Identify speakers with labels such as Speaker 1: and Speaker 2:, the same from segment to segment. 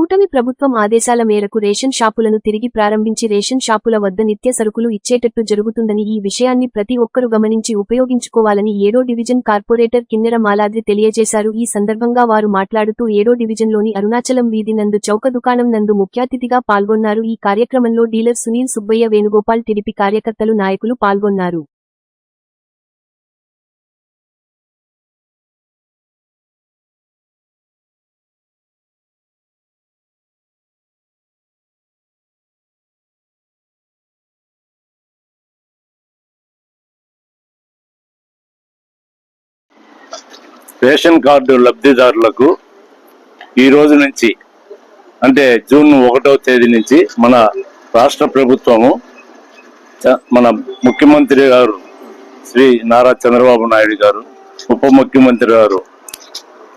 Speaker 1: కూటమి ప్రభుత్వం ఆదేశాల మేరకు రేషన్ షాపులను తిరిగి ప్రారంభించి రేషన్ షాపుల వద్ద నిత్య సరుకులు ఇచ్చేటట్టు జరుగుతుందని ఈ విషయాన్ని ప్రతి ఒక్కరూ గమనించి ఉపయోగించుకోవాలని ఏడో డివిజన్ కార్పొరేటర్ కిన్నెర మాలాద్రి తెలియజేశారు. ఈ సందర్భంగా వారు మాట్లాడుతూ ఏడో డివిజన్లోని అరుణాచలం వీధి నందు చౌక దుకాణం నందు ముఖ్యాతిథిగా పాల్గొన్నారు. ఈ కార్యక్రమంలో డీలర్ సునీల్ సుబ్బయ్య వేణుగోపాల్ టిడిపి కార్యకర్తలు నాయకులు పాల్గొన్నారు.
Speaker 2: రేషన్ కార్డు లబ్ధిదారులకు ఈ రోజు నుంచి అంటే జూన్ ఒకటవ తేదీ నుంచి మన రాష్ట్ర ప్రభుత్వము మన ముఖ్యమంత్రి గారు శ్రీ నారా చంద్రబాబు నాయుడు గారు ఉప ముఖ్యమంత్రి గారు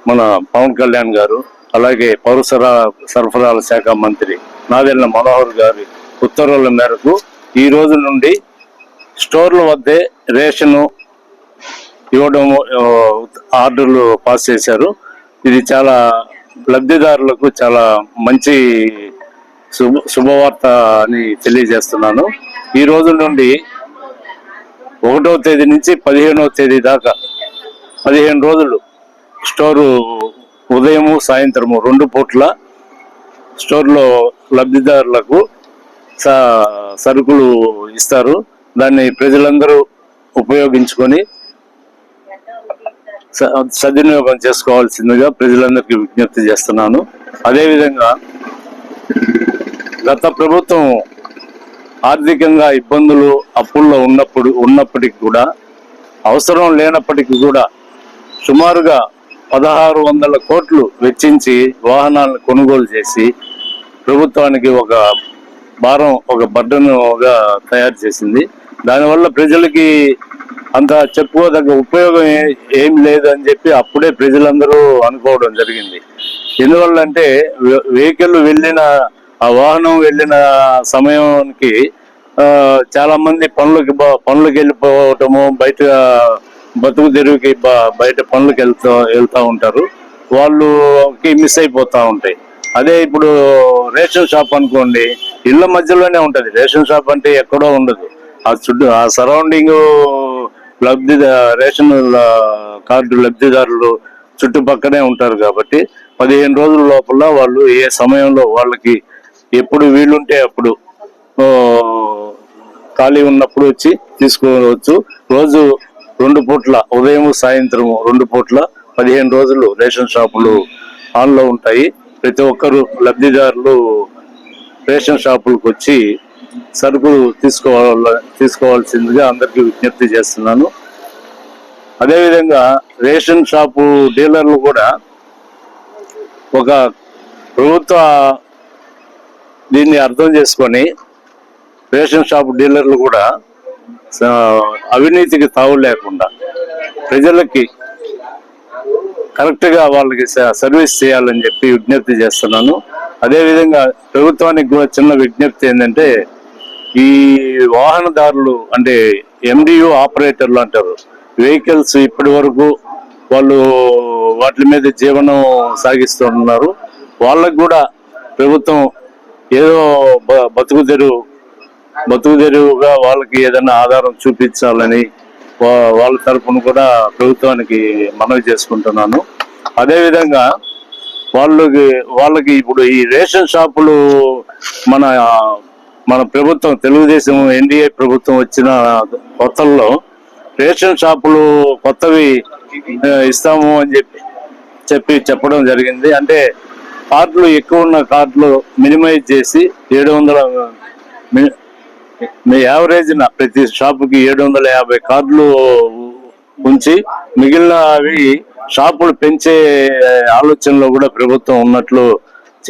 Speaker 2: మన పవన్ కళ్యాణ్ గారు అలాగే పౌర సరఫరాల శాఖ మంత్రి నాదెళ్ళ మనోహర్ గారి ఉత్తర్వుల మేరకు ఈ రోజు నుండి స్టోర్ల వద్దే రేషను ఇవ్వడం ఆర్డర్లు పాస్ చేశారు. ఇది చాలా లబ్ధిదారులకు చాలా మంచి శుభ శుభవార్త అని తెలియజేస్తున్నాను. ఈ రోజు నుండి ఒకటవ తేదీ నుంచి పదిహేనవ తేదీ దాకా పదిహేను రోజులు స్టోరు ఉదయము సాయంత్రము రెండు పూట్ల స్టోర్లో లబ్ధిదారులకు సరుకులు ఇస్తారు. దాన్ని ప్రజలందరూ ఉపయోగించుకొని సద్వినియోగం చేసుకోవాల్సిందిగా ప్రజలందరికీ విజ్ఞప్తి చేస్తున్నాను. అదేవిధంగా గత ప్రభుత్వం ఆర్థికంగా ఇబ్బందులు అప్పుల్లో ఉన్నప్పుడు ఉన్నప్పటికీ కూడా అవసరం లేనప్పటికీ కూడా సుమారుగా పదహారు వందల కోట్లు వెచ్చించి వాహనాలను కొనుగోలు చేసి ప్రభుత్వానికి ఒక భారం ఒక బర్డన్గా తయారు చేసింది. దానివల్ల ప్రజలకి అంత చెప్పుకోదగ్గ ఉపయోగం ఏం లేదని చెప్పి అప్పుడే ప్రజలందరూ అనుకోవడం జరిగింది. ఎందువల్ల అంటే వెహికల్ వెళ్ళిన ఆ వాహనం వెళ్ళిన సమయానికి చాలా మంది పనులకి పనులకు వెళ్ళిపోవటము బయట బతుకు తెరువుకి బయట పనులకు వెళ్తా వెళ్తూ ఉంటారు. వాళ్ళకి మిస్ అయిపోతూ ఉంటాయి. అదే ఇప్పుడు రేషన్ షాప్ అనుకోండి ఇళ్ళ మధ్యలోనే ఉంటుంది. రేషన్ షాప్ అంటే ఎక్కడో ఉండదు. ఆ చుట్టూ ఆ సరౌండింగ్ లబ్ధి రేషన్ కార్డు లబ్ధిదారులు చుట్టుపక్కనే ఉంటారు కాబట్టి పదిహేను రోజుల లోపల వాళ్ళు ఏ సమయంలో వాళ్ళకి ఎప్పుడు వీలుంటే అప్పుడు ఖాళీ ఉన్నప్పుడు వచ్చి తీసుకోవచ్చు. రోజు రెండు పూట్ల ఉదయం సాయంత్రం రెండు పూట్ల పదిహేను రోజులు రేషన్ షాపులు ఆన్లో ఉంటాయి. ప్రతి ఒక్కరు లబ్ధిదారులు రేషన్ షాపులకు వచ్చి సరుకులు తీసుకోవాల తీసుకోవాల్సిందిగా అందరికీ విజ్ఞప్తి చేస్తున్నాను. అదేవిధంగా రేషన్ షాపు డీలర్లు కూడా ఒక ప్రభుత్వ దీన్ని అర్థం చేసుకొని రేషన్ షాప్ డీలర్లు కూడా అవినీతికి తావు లేకుండా ప్రజలకి కరెక్ట్గా వాళ్ళకి సర్వీస్ చేయాలని చెప్పి విజ్ఞప్తి చేస్తున్నాను. అదేవిధంగా ప్రభుత్వానికి కూడా చిన్న విజ్ఞప్తి ఏంటంటే ఈ వాహనదారులు అంటే ఎండియు ఆపరేటర్లు అంటారు. వెహికల్స్ ఇప్పటి వరకు వాళ్ళు వాటి మీద జీవనం సాగిస్తున్నారు. వాళ్ళకు కూడా ప్రభుత్వం ఏదో బ- బతుకు బతుకు వాళ్ళకి ఏదైనా ఆధారం చూపించాలని వా- వాళ్ళ తరఫున కూడా ప్రభుత్వానికి మనవి చేసుకుంటున్నాను. అదేవిధంగా వాళ్ళకి వాళ్ళకి ఇప్పుడు ఈ రేషన్ షాపులు మన మన ప్రభుత్వం తెలుగుదేశం ఎన్డీఏ ప్రభుత్వం వచ్చిన కొత్తల్లో రేషన్ షాపులు కొత్తవి ఇస్తాము అని చెప్పి చెప్పి చెప్పడం జరిగింది. అంటే కార్డులు ఎక్కువ ఉన్న కార్డులు మినిమైజ్ చేసి ఏడు వందల మి- మీ యావరేజ్ ప్రతి షాపుకి ఏడు వందల యాభై కార్డులు ఉంచి మిగిలినవి షాపులు పెంచే ఆలోచనలో కూడా ప్రభుత్వం ఉన్నట్లు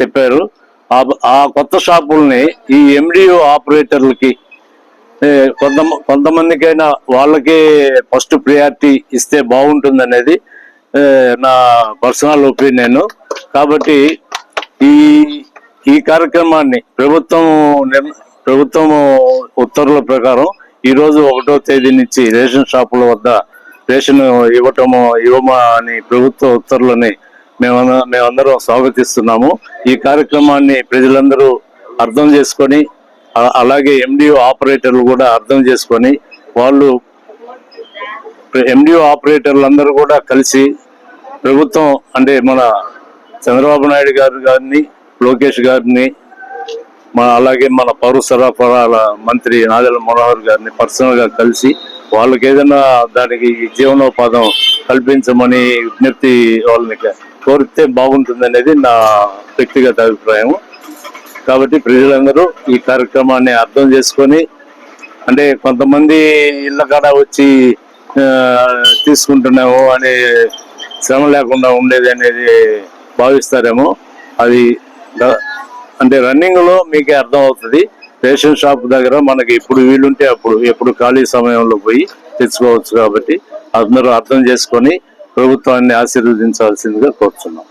Speaker 2: చెప్పారు. ఆ- ఆ కొత్త షాపుల్ని ఈ ఎండిఓ ఆపరేటర్లకి కొంత కొంతమందికైనా వాళ్ళకే ఫస్ట్ ప్రియారిటీ ఇస్తే బాగుంటుంది అనేది నా పర్సనల్ ఒపీనియన్. కాబట్టి ఈ ఈ కార్యక్రమాన్ని ప్రభుత్వం ప్రభుత్వం ఉత్తర్వుల ప్రకారం ఈరోజు ఒకటో తేదీ నుంచి రేషన్ షాపుల వద్ద రేషన్ ఇవ్వటము ఇవ్వమా అని ప్రభుత్వ ఉత్తర్వులని మేము మేమందరం స్వాగతిస్తున్నాము. ఈ కార్యక్రమాన్ని ప్రజలందరూ అర్థం చేసుకొని అలాగే ఎండిఓ ఆపరేటర్లు కూడా అర్థం చేసుకొని వాళ్ళు ఎండిఓ ఆపరేటర్లు అందరూ కూడా కలిసి ప్రభుత్వం అంటే మన చంద్రబాబు నాయుడు గారు గారిని లోకేష్ గారిని మన అలాగే మన పౌర సరఫరాల మంత్రి నాదెల మనోహర్ గారిని పర్సనల్గా కలిసి వాళ్ళకి ఏదైనా దానికి జీవనోపాధం కల్పించమని విజ్ఞప్తి వాళ్ళని కోరితే బాగుంటుంది అనేది నా వ్యక్తిగత అభిప్రాయం. కాబట్టి ప్రజలందరూ ఈ కార్యక్రమాన్ని అర్థం చేసుకొని అంటే కొంతమంది ఇళ్ళ కాడ వచ్చి తీసుకుంటున్నాము అనే శ్రమ లేకుండా ఉండేది అనేది భావిస్తారేమో. అది అంటే రన్నింగ్లో మీకే అర్థం అవుతుంది రేషన్ షాప్ దగ్గర మనకి ఎప్పుడు వీలుంటే అప్పుడు ఎప్పుడు ఖాళీ సమయంలో పోయి తెచ్చుకోవచ్చు కాబట్టి అందరూ అర్థం చేసుకొని ప్రభుత్వాన్ని ఆశీర్వదించాల్సిందిగా కోరుతున్నాం